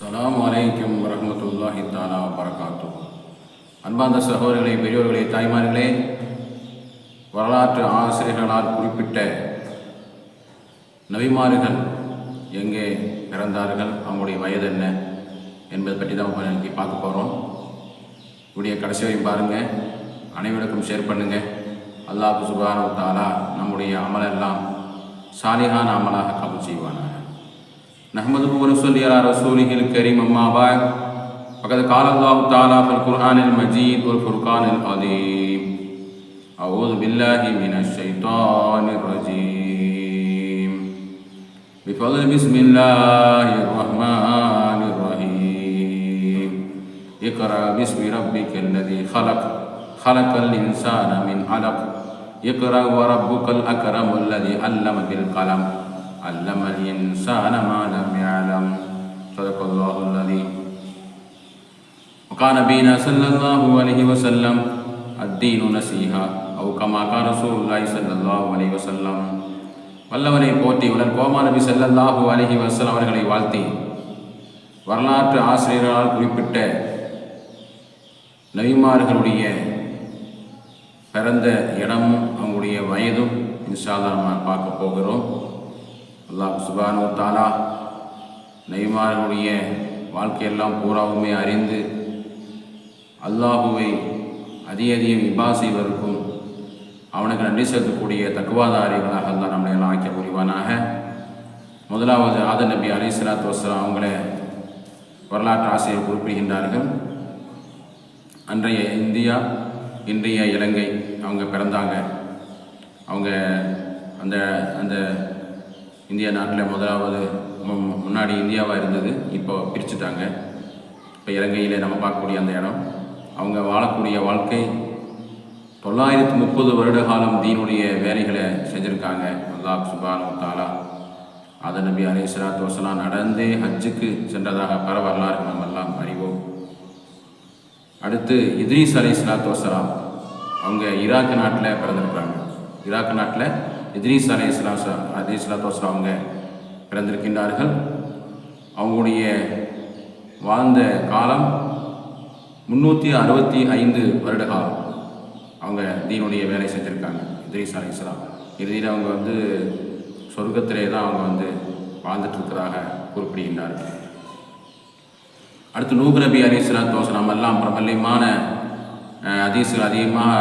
சலாம் வலைக்கம் வரமத்துல்லாஹி தாலா வரகாத்து அன்பாந்த சகோதரர்களே பெரியோர்களே தாய்மார்களே வரலாற்று ஆசிரியர்களால் குறிப்பிட்ட நபிமார்கள் எங்கே பிறந்தார்கள் அவங்களுடைய வயது என்ன என்பதை பற்றி தான் இப்ப இன்னைக்கு பார்க்க போகிறோம் இப்படிய கடைசி வரையும் பாருங்கள் அனைவருக்கும் ஷேர் பண்ணுங்கள் அல்லாஹ் சுபானு தாலா நம்முடைய அமலெல்லாம் சாலிகான அமலாக கபூல் செய்வானாக. نحمده ونصلي على رسوله الكريم أما بعد فقد قال الله تعالى في القرآن المجيد والفرقان العظيم أعوذ بالله من الشيطان الرجيم. بفضل بسم الله الرحمن الرحيم. اقرأ باسم ربك الذي خلق خلق الإنسان من علق. اقرأ وربك الأكرم الذي علم بالقلم. علم الإنسان ما لم صدق الله الذي وقال نبينا صلى الله عليه وسلم الدين نصيحة أو كما قال رسول الله صلى الله عليه وسلم வல்லவனை போற்றி உடன் கோமா நபி ஸல்லல்லாஹு அலைஹி வஸல்லம் அவர்களை வாழ்த்தி வரலாற்று ஆசிரியர்களால் குறிப்பிட்ட நபிமார்களுடைய பிறந்த இடமும் அவங்களுடைய வயதும் இன்ஷால்லா நம்ம பார்க்க போகிறோம் அல்லாஹ் சுபானு தாலா நெய்மாருடைய வாழ்க்கையெல்லாம் பூராவுமே அறிந்து அல்லாஹுவை அதிக அதிகம் இபா செய்வதற்கும் அவனுக்கு நன்றி செலுத்தக்கூடிய தக்குவாதாரிகளாக தான் நம்மளை எல்லாம் ஆக்கிய புரிவானாக. முதலாவது ஆத நபி அலி வஸ்லாம் அவங்கள வரலாற்று ஆசிரியர் குறிப்பிடுகின்றார்கள். அன்றைய இந்தியா இன்றைய இலங்கை அவங்க பிறந்தாங்க. அவங்க அந்த அந்த இந்திய நாட்டில் முதலாவது முன்னாடி இந்தியாவாக இருந்தது இப்போ பிரிச்சுட்டாங்க. இப்போ இலங்கையில் நம்ம பார்க்கக்கூடிய அந்த இடம். அவங்க வாழக்கூடிய வாழ்க்கை தொள்ளாயிரத்தி முப்பது வருட காலம் தீனுடைய வேலைகளை செஞ்சுருக்காங்க. அல்லாஹ் சுபானு தாலா ஆத நபி அலி சலாத்து வசலாம் நடந்தே ஹஜ்ஜுக்கு சென்றதாக பல வரலாறு நம்ம எல்லாம் அறிவோம். அடுத்து இத்ரீஸ் அலி சலாத்து வசலாம். அவங்க ஈராக் நாட்டில் பிறந்திருக்காங்க ஈராக் நாட்டில் இத்ரீஸ் அலி இஸ்லாம் அலி சலாத்து வசலாம் அவங்க பிறந்திருக்கின்றார்கள். அவங்களுடைய வாழ்ந்த காலம் முந்நூற்றி அறுபத்தி ஐந்து வருட காலம். அவங்க தீனுடைய வேலை செஞ்சுருக்காங்க இத்ரீஸ் அலி இஸ்லாம் இறுதியில் அவங்க வந்து சொர்க்கத்திலே தான் அவங்க வந்து வாழ்ந்துட்டுருக்கிறதாக குறிப்பிடுகின்றார்கள். அடுத்து நூகு நபி அலி சலாத்து வசலாம் எல்லாம் பிரபல்யமான அஹ், அதிகமாக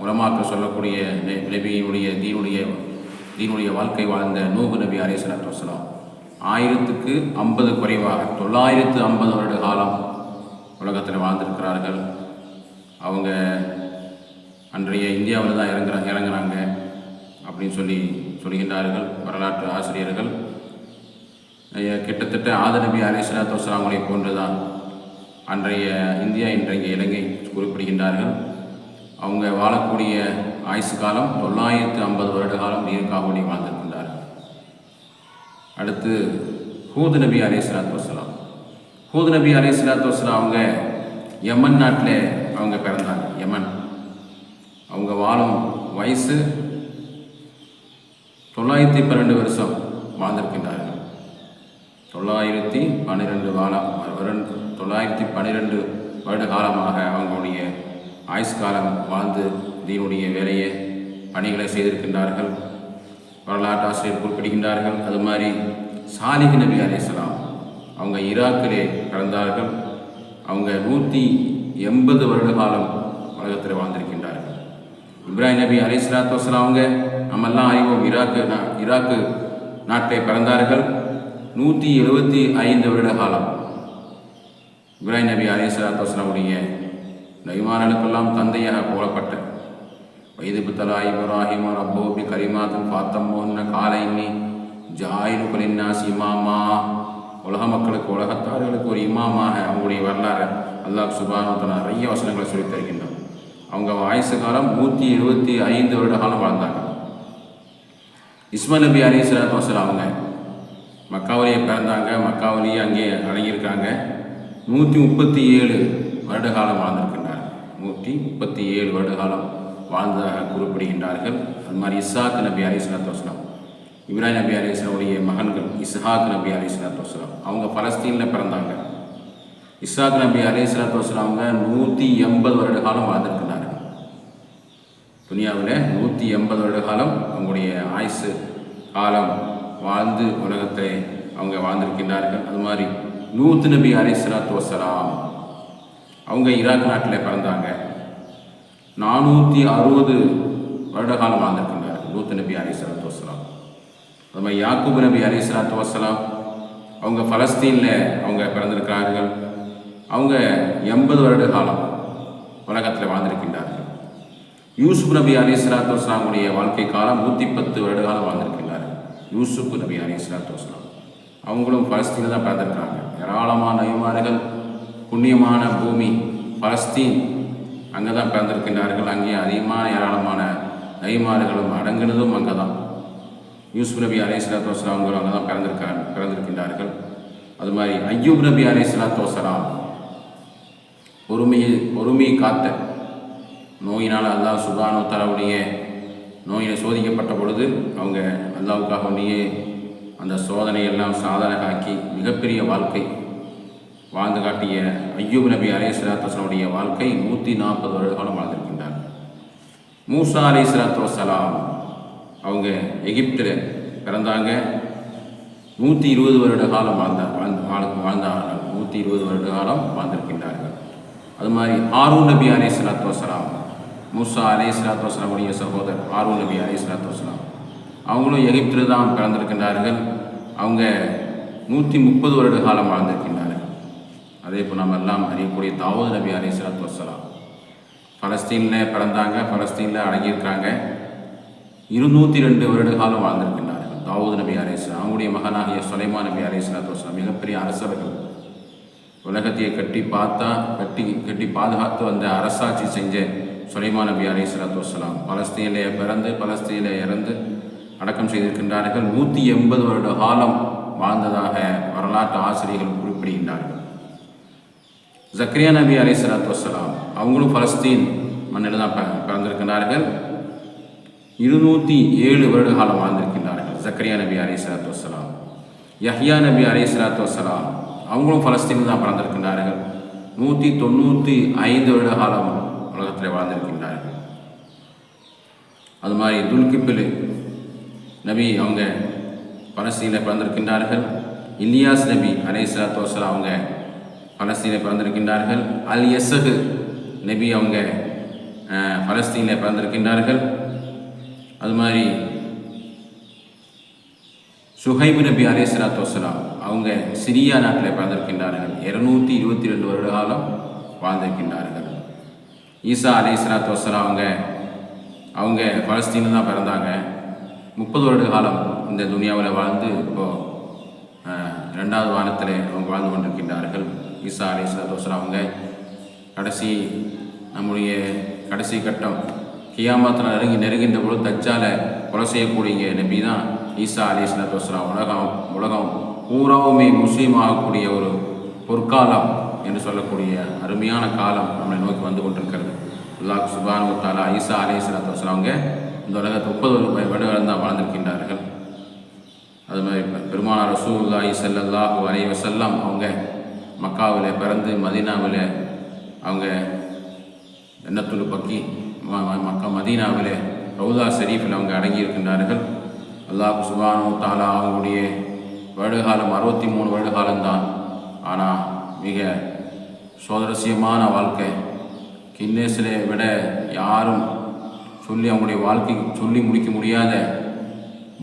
உலமாக்க சொல்லக்கூடிய நபியினுடைய தீனுடைய தீனுடைய வாழ்க்கை வாழ்ந்த நூகு நபி அலி சலாத்து வசலாம் ஆயிரத்துக்கு ஐம்பது குறைவாக தொள்ளாயிரத்து ஐம்பது வருட காலம் உலகத்தில் வாழ்ந்திருக்கிறார்கள். அவங்க அன்றைய இந்தியாவில் தான் இறங்குற இறங்குறாங்க அப்படின்னு சொல்லி சொல்கின்றார்கள் வரலாற்று ஆசிரியர்கள். கிட்டத்தட்ட ஆதநபி அலிஸ்லாத்து வசலாமலை போன்றுதான் அன்றைய இந்தியா இன்றைய இலங்கை குறிப்பிடுகின்றார்கள். அவங்க வாழக்கூடிய ஆயுசு காலம் தொள்ளாயிரத்து ஐம்பது வருட காலம் நீர்காவடி வாழ்ந்திருக்கின்றார்கள் அடுத்து ஹூது நபி அலிஸ்லாத்து வசலாம் ஹூது நபி அலிஸ்லாத்து வசலாம் அவங்க யமன் நாட்டில் அவங்க பிறந்தாங்க யமன். அவங்க வாழும் வயசு தொள்ளாயிரத்தி பன்னெண்டு வருஷம் வாழ்ந்திருக்கின்றார்கள். தொள்ளாயிரத்தி பன்னிரெண்டு காலம் வருட தொள்ளாயிரத்தி பன்னிரெண்டு வருட காலமாக அவங்களுடைய ஆயுஸ் காலம் வாழ்ந்து தீனுடைய வேலையை பணிகளை செய்திருக்கின்றார்கள். வரலாற்று ஆசிரியர் குறிப்பிடுகின்றார்கள். அது மாதிரி சாலிஹ் நபி அலிஸ்லாம் அவங்க ஈராக்கிலே பிறந்தார்கள். அவங்க நூற்றி எண்பது வருட காலம் உலகத்தில் வாழ்ந்திருக்கின்றார்கள். இப்ராஹிம் நபி அலி சலாத்து வஸ்லாம் அவங்க நம்மெல்லாம் அறிவோம் ஈராக்கு நா- ஈராக்கு நாட்டை பிறந்தார்கள். நூற்றி எழுபத்தி ஐந்து வருட காலம் இப்ராஹிம் நபி அலி சலாத்து வஸ்லாமுடைய நபிமார்களுக்கெல்லாம் தந்தையாக போலப்பட்ட வைது தலா இப்ராஹிம் கரிமாதன் கரிமாத்தும் பாத்தம்மோன்ன காலைன்னி ஜாயிரு குலின்னாஸ் இமாமா உலக மக்களுக்கு உலகத்தார்களுக்கு ஒரு இமாமாக அவங்களுடைய வரலாறு அல்லாஹ் சுபானு நிறைய வசனங்களை சொல்லித் தருகின்றான். அவங்க ஆயுசு காலம் நூற்றி எழுபத்தி ஐந்து வருட காலம் வாழ்ந்தாங்க. இஸ்மா நபி அலி சலாத்து வசல் அவங்க மக்காவிலேயே பிறந்தாங்க. மக்காவிலேயே அங்கே அடங்கியிருக்காங்க. நூற்றி முப்பத்தி ஏழு வருட காலம் வாழ்ந்திருக்கின்றார் நூற்றி முப்பத்தி ஏழு வருட காலம். வாழ்ந்ததாக குறிப்பிடுகின்றார்கள். அது மாதிரி இஸ்ஸாக் நபி அலி சலாத்து வசலாம் இப்ராஹிம் நபி அலிஸ்லாமுடைய மகன்கள் இஸ்ஹாக் நபி அலி சலாத்து வஸ்லாம் அவங்க பலஸ்தீனில் பிறந்தாங்க. இஸ்ஹாக் நபி அலி சலாத்து வஸ்லாம் அவங்க நூற்றி எண்பது வருட காலம் வாழ்ந்திருக்கிறார்கள் துனியாவில் நூற்றி எண்பது வருட காலம் அவங்களுடைய ஆயுசு காலம் வாழ்ந்து உலகத்தை அவங்க வாழ்ந்திருக்கின்றார்கள். அது மாதிரி நூத்து நபி அலி சலாத்து வசலாம் அவங்க ஈராக் நாட்டில் பிறந்தாங்க. நானூற்றி அறுபது வருட காலம் வாழ்ந்திருக்கின்றார்கள் லூத் நபி அலி சலாத்து வசலாம் அது மாதிரி யாக்கூப் நபி அலி சலாத்து வசலாம் அவங்க பலஸ்தீனில் அவங்க பிறந்திருக்கிறார்கள். அவங்க எண்பது வருட காலம் உலகத்தில் வாழ்ந்திருக்கின்றார்கள். யூசுப் நபி அலி சலாத்து வஸ்லாமுடைய வாழ்க்கை காலம் நூற்றி பத்து வருட காலம் வாழ்ந்திருக்கின்றார்கள் யூசுப் நபி அலி சலாத்து வஸ்லாம் அவங்களும் பலஸ்தீனில் தான் பிறந்திருக்கிறாங்க. ஏராளமான நயமாறுகள் புண்ணியமான பூமி பலஸ்தீன் அங்கே தான் பிறந்திருக்கின்றார்கள். அங்கே அதிகமான ஏராளமான நயமாறுகளும் அடங்குனதும் அங்கே தான் யூசுப் நபி அலி சலாத்து வஸ்லாம் அவங்களும் அங்கே தான் பிறந்திருக்காங்க பிறந்திருக்கின்றார்கள். அது மாதிரி ஐயூப் நபி அலி சலாத்து வஸ்லாம் பொறுமையை பொறுமையை காத்த நோயினால் அல்லாஹ் சுபானு தலாவுடைய நோயில் சோதிக்கப்பட்ட பொழுது அவங்க அல்லாவுக்காக வேண்டியே அந்த சோதனையெல்லாம் சாதனையாக்கி மிகப்பெரிய வாழ்க்கை வாழ்ந்து காட்டிய ஐயூப் நபி அலே சலாத்துடைய வாழ்க்கை நூற்றி நாற்பது வருட காலம் வாழ்ந்திருக்கின்றார். மூசா அலி சலாத்து வசலாம் அவங்க எகிப்தில் பிறந்தாங்க. நூற்றி இருபது வருட காலம் வாழ்ந்தார் வாழ்ந்து வாழ்ந்தார்கள். நூற்றி இருபது வருட காலம் வாழ்ந்திருக்கின்றார்கள். அது மாதிரி ஆரூன் நபி அலே சலாத்து வசலாம் மூசா அலே சலாத்து வசலாமுடைய சகோதரர் ஆரூன் நபி அலே சலாத்து வசலாம் அவங்களும் எகிப்தில் தான் பிறந்திருக்கின்றார்கள். அவங்க நூற்றி முப்பது வருட காலம் வாழ்ந்திருக்கின்றார்கள். அதே போல் நம்ம எல்லாம் அறியக்கூடிய தாவூத் நபி அலே சலாத்து வசலாம் பலஸ்தீனில் பிறந்தாங்க பலஸ்தீனில் அடங்கியிருக்காங்க இருநூற்றி ரெண்டு வருட காலம் வாழ்ந்திருக்கின்றார்கள் தாவூத் நபி அலேஸ்லாம் அவங்களுடைய மகனாகிய சுலைமா நபி அலேஸ்லாத்து வஸ்லாம் மிகப்பெரிய அரசர்கள். உலகத்தையே கட்டி பார்த்தா கட்டி கட்டி பாதுகாத்து வந்த அரசாட்சி செஞ்ச சுலைமா நபி அலி சலாத்து பலஸ்தீனிலே பிறந்து பலஸ்தீனிலே இறந்து அடக்கம் செய்திருக்கின்றார்கள். நூற்றி எண்பது வருட காலம் வாழ்ந்ததாக வரலாற்று ஆசிரியர்கள் குறிப்பிடுகின்றார்கள். ஜக்ரியா நபி அலி சலாத்து வசலாம் அவங்களும் பலஸ்தீன் மண்ணில் தான் ப- இருநூற்றி ஏழு வருட காலம் வாழ்ந்திருக்கின்றார்கள் ஜக்ரியா நபி அலி சலாத்து வசலாம் யஹ்யா நபி அலி சலாத்து வசலாம் அவங்களும் பலஸ்தீனில் தான் பிறந்திருக்கின்றார்கள். நூற்றி தொண்ணூற்றி ஐந்து வருட காலம் உலகத்தில் வாழ்ந்திருக்கின்றார்கள். அது மாதிரி துல்கிப்பில் நபி அவங்க பலஸ்தீனில் பிறந்திருக்கின்றார்கள். இலியாஸ் நபி அலை சலாத்து வசலாம் அவங்க பலஸ்தீனில் பிறந்திருக்கின்றார்கள். அல் எசகு நபி அவங்க பலஸ்தீனில் பிறந்திருக்கின்றார்கள். அது மாதிரி சுஹைபு நபி அலே சலாத்து வசலாம் அவங்க சிரியா நாட்டில் பிறந்திருக்கின்றார்கள். இருநூற்றி இருபத்தி ரெண்டு வருட காலம் வாழ்ந்திருக்கின்றார்கள். ஈசா அலே சலாத்து வசலாம் அவங்க அவங்க பலஸ்தீனில் தான் பிறந்தாங்க. முப்பது வருட காலம் இந்த துனியாவில் வாழ்ந்து இப்போது ரெண்டாவது வாரத்தில் அவங்க வாழ்ந்து கொண்டிருக்கின்றார்கள். ஈசா அலி சலாத்துலாம் அவங்க கடைசி நம்முடைய கடைசி கட்டம். கியாமத்தில் நெருங்கி நெருங்கின்ற பொழுது தச்சால கொலை செய்யக்கூடிய நபி தான் ஈசா அலி சலாத்து உலகம் உலகம் பூராவுமே முஸ்லீம் ஆகக்கூடிய ஒரு பொற்காலம் என்று சொல்லக்கூடிய அருமையான காலம் நம்மளை நோக்கி வந்து கொண்டிருக்கிறது. அல்லாஹ் சுபானு தாலா ஈசா அலி சலாத்து அவங்க இந்த உலகத்தை முப்பது வருடங்கள் தான் வாழ்ந்திருக்கின்றார்கள். அது மாதிரி பெ- பெருமானார் ரசூலுல்லாஹி ஸல்லல்லாஹு அலைஹி அவங்க மக்காவில் பிறந்து மதீனாவில் அவங்க எண்ணத்துள் பக்கி மக்கா மதீனாவில் ரவுதா ஷெரீஃபில் அவங்க அடங்கி இருக்கின்றார்கள் அல்லாஹ் சுபானு தாலா அவங்களுடைய வருடகாலம் அறுபத்தி மூணு வருடகாலம்தான். ஆனால் மிக சோதரசியமான வாழ்க்கை. கின்னேஸில் விட யாரும் சொல்லி அவங்களுடைய வாழ்க்கை சொல்லி முடிக்க முடியாத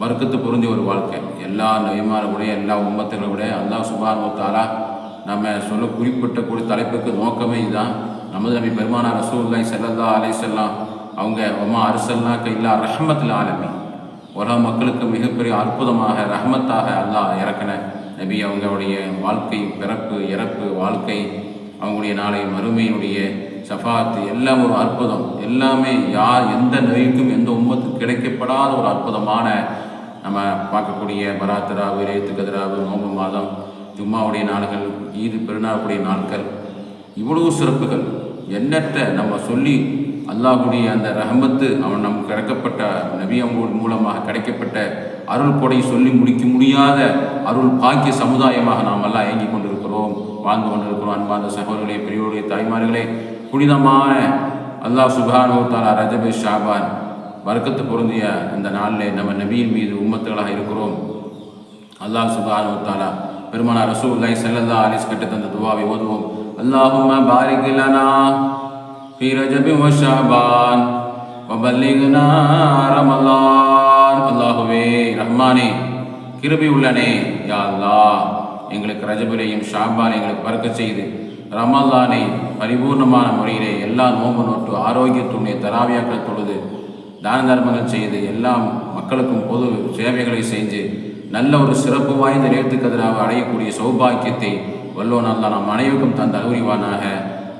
வர்க்கத்து பொருந்திய ஒரு வாழ்க்கை. எல்லா நபிமாரை விட எல்லா உம்மத்துகளை விட அல்லாஹ் சுபான் தாலா நம்ம சொல்ல குறிப்பிட்ட கூடிய தலைப்புக்கு நோக்கமே இதுதான். நமது நபி பெருமானா ரசூல்லாய் செல்லல்லா அலை செல்லாம் அவங்க அம்மா அரசல்லா இல்லா ரஹமத்தில் ஆலமி உலக மக்களுக்கு மிகப்பெரிய அற்புதமாக ரஹமத்தாக அல்லாஹ் இறக்கின நபி அவங்களுடைய வாழ்க்கை பிறப்பு இறப்பு வாழ்க்கை அவங்களுடைய நாளை மறுமையினுடைய சஃபாத்து எல்லாம் ஒரு அற்புதம். எல்லாமே யார் எந்த நபிக்கும் எந்த உம்மத்துக்கும் கிடைக்கப்படாத ஒரு அற்புதமான நம்ம பார்க்கக்கூடிய பராத்திராவு ரேத்து கதிராவு நோம்பு மாதம் ஜும்மாவுடைய நாடுகள் ஈது பெருநாளுடைய நாட்கள். இவ்வளவு சிறப்புகள். எண்ணற்ற நம்ம சொல்லி அல்லாஹுடைய அந்த ரஹமத்து அவன் நம் கிடைக்கப்பட்ட நபி மூலமாக கிடைக்கப்பட்ட அருள் கொடை சொல்லி முடிக்க முடியாத அருள் பாக்கிய சமுதாயமாக நாம் எல்லாம் இயங்கி கொண்டிருக்கிறோம். வாழ்ந்து கொண்டிருக்கிறோம் அன்பார்ந்த சகோதரர்களே பெரியோருடைய தாய்மார்களே. புனிதமான அல்லாஹ் சுபானோ தாலா ரஜபே ஷாபான் வர்க்கத்து பொருந்திய இந்த நாளில் நம்ம நபியின் மீது உம்மத்துகளாக இருக்கிறோம். அல்லாஹ் சுபானோ தாலா பெருமானா ரசூல்லாய் செல்லல்லா அலிஸ் கட்டு தந்த துவாவை ஓதுவோம் அல்லாஹும்ம பாரிக் லனா في رجب وشعبان وبلغنا رمضان அல்லாஹுவே ரஹ்மானே கிருபி உள்ளனே யா அல்லாஹ் எங்களுக்கு ரஜபிலையும் ஷாபான் எங்களுக்கு பறக்க செய்து ரமலானை பரிபூர்ணமான முறையிலே எல்லா நோம்பு நோட்டு ஆரோக்கியத்துடைய தராவியாக்கள் தொழுது தான தர்மங்கள் செய்து எல்லாம் மக்களுக்கும் பொது சேவைகளை செஞ்சு நல்ல ஒரு சிறப்பு வாய்ந்த நேர்த்துக்கதிராக அடையக்கூடிய சௌபாக்கியத்தை வல்லோ நல்லா நாம் அனைவருக்கும் தந்த அறிவுரிவானாக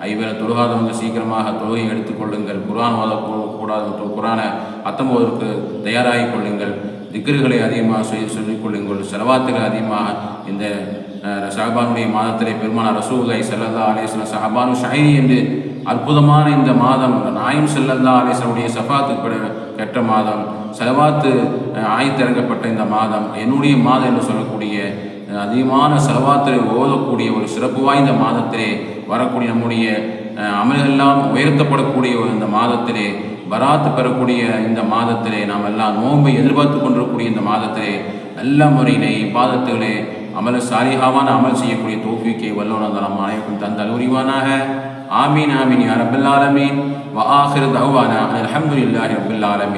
ஐவேளை தொழுகாதவங்க சீக்கிரமாக தொழுகை எடுத்துக்கொள்ளுங்கள் குரான் வாத கூடாத குரானை அத்தம்போதற்கு தயாராகிக் கொள்ளுங்கள். திக்ருகளை அதிகமாக சொல்லிக் கொள்ளுங்கள். செலவாத்துகள் அதிகமாக இந்த ஷஹபானுடைய மாதத்திலே பெருமான ரசூலை செல்லல்லா அலேஸ்வரம் ஷஹபானு ஷஹீரி என்று அற்புதமான இந்த மாதம் நாயம் செல்லல்லா அலேஸ்வருடைய சஃபாத்து கெட்ட மாதம் செலவாத்து ஆய்த்திறங்கப்பட்ட இந்த மாதம் என்னுடைய மாதம் என்று சொல்லக்கூடிய அதிகமான செலவாத்திரை ஓதக்கூடிய ஒரு சிறப்பு வாய்ந்த மாதத்திலே வரக்கூடிய நம்முடைய அமல்கள்லாம் உயர்த்தப்படக்கூடிய இந்த மாதத்திலே பராத்து பெறக்கூடிய இந்த மாதத்திலே நாம் எல்லாம் நோன்பை எதிர்பார்த்து கொண்டிருக்கக்கூடிய இந்த மாதத்திலே நல்ல முறையிலே பாதத்துகளே அமல சாலிஹாவான அமல் செய்யக்கூடிய தோஃபிக்கை வல்லோனந்த நம் அனைவருக்கும் தந்த அறிவானாக ஆமீன் ஆமீன் யா ரபுல் வ ஆஹிர் தவானா அலமதுல்லாஹி ரபுல்லாலமீன்